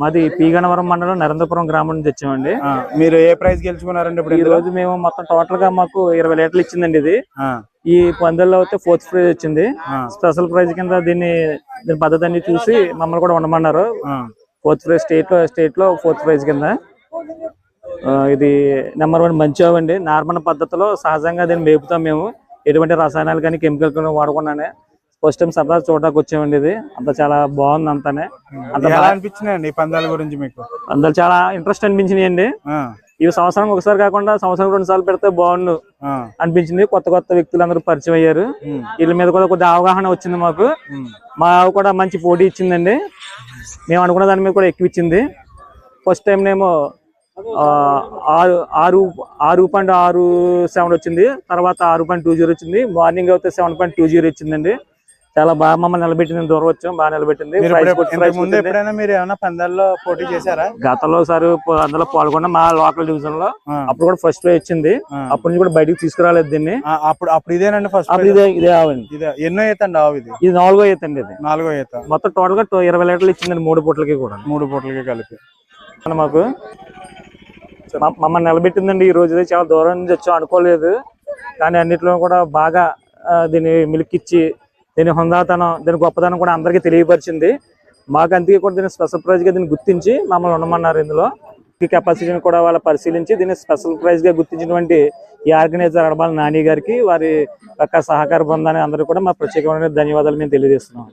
మాది పీగనవరం మండలం నరేంద్రపురం గ్రామం నుంచి వచ్చామండి. ఆ, మీరు ఏ ప్రైజ్ గెలుచుకున్నారండి ఇప్పుడు ఈ? రోజు మేము మొత్తం టోటల్గా మాకు ఇరవై లీటర్లు ఇచ్చిందండి ఇది. ఈ పందెల్లో అయితే ఫోర్త్ ప్రైజ్ వచ్చింది. స్పెషల్ ప్రైజ్ కింద దీన్ని దీని పద్ధతి అన్ని చూసి మమ్మల్ని కూడా ఉండమన్నారు. ఫోర్త్ ప్రైజ్ స్టేట్లో స్టేట్లో ఫోర్త్ ప్రైజ్ కింద. ఇది నెంబర్ వన్ మంచి అండి నార్మల్ పద్ధతిలో సహజంగా దీన్ని మేపుతాం మేము. ఎటువంటి రసాయనాలు కానీ కెమికల్ కానీ వాడకుండానే. ఫస్ట్ టైం సరదా చూడడానికి వచ్చామండి ఇది. అంత చాలా బాగుంది అంతానే. అంత ఎలా అనిపించినాయండి ఈ పందాల గురించి మీకు? అందరు చాలా ఇంట్రెస్ట్ అనిపించినాయి అండి ఆ, ఇవి సంవత్సరం ఒకసారి కాకుండా సంవత్సరం రెండు సార్లు పెడితే బాగుండు అనిపించింది. కొత్త కొత్త వ్యక్తులు అందరూ పరిచయం అయ్యారు. వీళ్ళ మీద కూడా కొద్దిగా అవగాహన వచ్చింది మాకు. మా ఆవు కూడా మంచి పోటీ ఇచ్చిందండి. మేము అనుకున్న దాని మీద కూడా ఎక్కువ ఇచ్చింది. ఫస్ట్ టైం నేమో ఆరు ఆరు ఆరు పాయింట్ ఆరు సెవెన్ వచ్చింది. తర్వాత ఆరు పాయింట్ టూ జీరో వచ్చింది. మార్నింగ్ అయితే సెవెన్ పాయింట్ టూ జీరో వచ్చిందండి చాలా బాగా మమ్మల్ని నిలబెట్టింది దూరం వచ్చాం బాగా నిలబెట్టింది. ముందు. ఎప్పుడైనా మీరు ఏమైనా పందాల్లో పోటీ చేశారా? గతంలో సార్ అందులో పాల్గొన్న మా లోకల్ డివిజన్లో అప్పుడు కూడా ఫస్ట్ వచ్చింది. అప్పటి నుంచి కూడా బయటికి తీసుకురాలేదు దీన్ని. అప్పుడు అప్పుడు ఇదేనండి ఫస్ట్ అప్పుడు ఇదే ఇదే ఆవండి. ఎన్నో అండి ఆవు ఇది? ఇది నాలుగో అండి ఇది. నాలుగో ఈత మొత్తం టోటల్గా ఇరవై లీటర్లు ఇచ్చిందండి మూడు పూటలకి కూడా. మూడు పూటలకి కలిపి. మాకు మమ్మల్ని నిలబెట్టిందండి. ఈ రోజు చాలా దూరం నుంచి వచ్చాం అనుకోలేదు. కానీ అన్నిట్లో కూడా బాగా దీన్ని మిల్క్ ఇచ్చి దీని హుందాతనం దీని గొప్పతనం కూడా అందరికీ తెలియపరిచింది. మాకు అందుకే కూడా దీన్ని స్పెషల్ ప్రైజ్గా దీన్ని గుర్తించి మమ్మల్ని ఉండమన్నారు ఇందులో. ఈ కెపాసిటీని కూడా వాళ్ళు పరిశీలించి దీన్ని స్పెషల్ ప్రైజ్గా గుర్తించినటువంటి ఈ ఆర్గనైజర్ అడబాల నాని గారికి వారి యొక్క సహకార బృందాన్ని అందరూ కూడా మా ప్రత్యేకమైన ధన్యవాదాలు మేము తెలియజేస్తున్నాం.